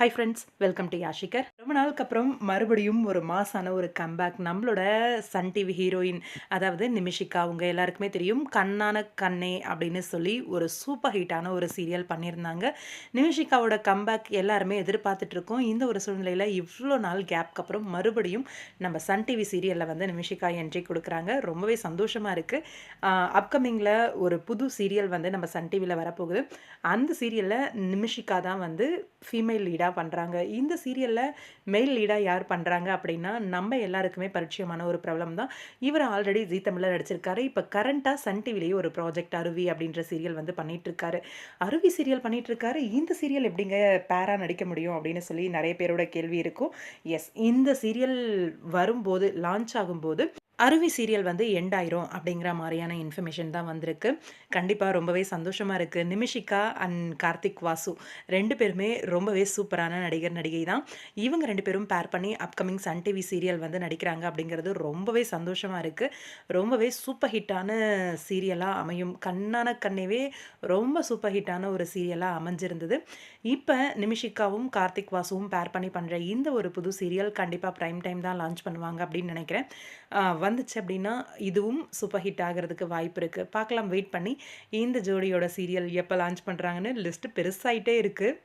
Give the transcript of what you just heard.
High friends welcome to யாஷிகர் ரொம்ப நாளுக்கு அப்புறம் மறுபடியும் ஒரு மாசான ஒரு கம்பேக் நம்மளோட சன் டிவி ஹீரோயின் அதாவது நிமிஷிகா அவங்க எல்லாருக்குமே தெரியும். கண்ணான கண்ணே அப்படின்னு சொல்லி ஒரு சூப்பர் ஹிட்டான ஒரு சீரியல் பண்ணியிருந்தாங்க. நிமிஷிகாவோட கம்பேக் எல்லாருமே எதிர்பார்த்துட்டு இருக்கோம். இந்த ஒரு சூழ்நிலையில் இவ்வளோ நாள் கேப்க்கு அப்புறம் மறுபடியும் நம்ம சன் டிவி சீரியலில் வந்து நிமிஷிகா என்ட்ரி கொடுக்குறாங்க. ரொம்பவே சந்தோஷமாக இருக்குது அப்கமிங்கில் ஒரு புது சீரியல் வந்து நம்ம சன் டிவியில் வரப்போகுது. அந்த சீரியலில் நிமிஷிகா தான் வந்து ஃபீமேல் லீடாக லீடாக பண்ணுறாங்க இந்த சீரியலில் மெயில் லீடாக யார் பண்ணுறாங்க அப்படின்னா நம்ம எல்லாருக்குமே பரிச்சயமான ஒரு ப்ராப்ளம் தான். இவர் ஆல்ரெடி ஜீ தமிழில் நடிச்சிருக்காரு. இப்போ கரண்ட்டாக சன் டிவிலேயே ஒரு ப்ராஜெக்ட் அருவி அப்படின்ற சீரியல் வந்து பண்ணிகிட்ருக்காரு அருவி சீரியல் பண்ணிகிட்ருக்காரு இந்த சீரியல் எப்படிங்க பேராக நடிக்க முடியும் அப்படின்னு சொல்லி நிறைய பேரோட கேள்வி இருக்கும். எஸ் இந்த சீரியல் வரும்போது லான்ச் ஆகும்போது அருவி சீரியல் வந்து எண்ட் ஆயிரும் அப்படிங்கிற மாதிரியான இன்ஃபர்மேஷன் தான் வந்திருக்கு. கண்டிப்பாக ரொம்பவே சந்தோஷமாக இருக்குது நிமிஷிகா அண்ட் கார்த்திக் வாசு ரெண்டு பேருமே ரொம்பவே சூப்பரான நடிகர் நடிகை தான். இவங்க ரெண்டு பேரும் பேர் பண்ணி அப்கமிங் சன் டிவி சீரியல் வந்து நடிக்கிறாங்க அப்படிங்கிறது ரொம்பவே சந்தோஷமாக இருக்குது ரொம்பவே சூப்பர் ஹிட்டான சீரியலாக அமையும். கண்ணான கண்ணேவே ரொம்ப சூப்பர் ஹிட்டான ஒரு சீரியலாக அமைஞ்சிருந்தது. இப்போ நிமிஷிகாவும் கார்த்திக் வாசுவும் பேர் பண்ணி பண்ணுற இந்த ஒரு புது சீரியல் கண்டிப்பாக ப்ரைம் டைம் தான் லான்ச் பண்ணுவாங்க அப்படின்னு நினைக்கிறேன். வந்துச்சு அப்படின்னா இதுவும் சூப்பர் ஹிட் ஆகிறதுக்கு வாய்ப்பு இருக்குது பார்க்கலாம் வெயிட் பண்ணி. இந்த ஜோடியோட சீரியல் எப்போ லான்ச் பண்ணுறாங்கன்னு லிஸ்ட்டு பெருசாகிட்டே இருக்குது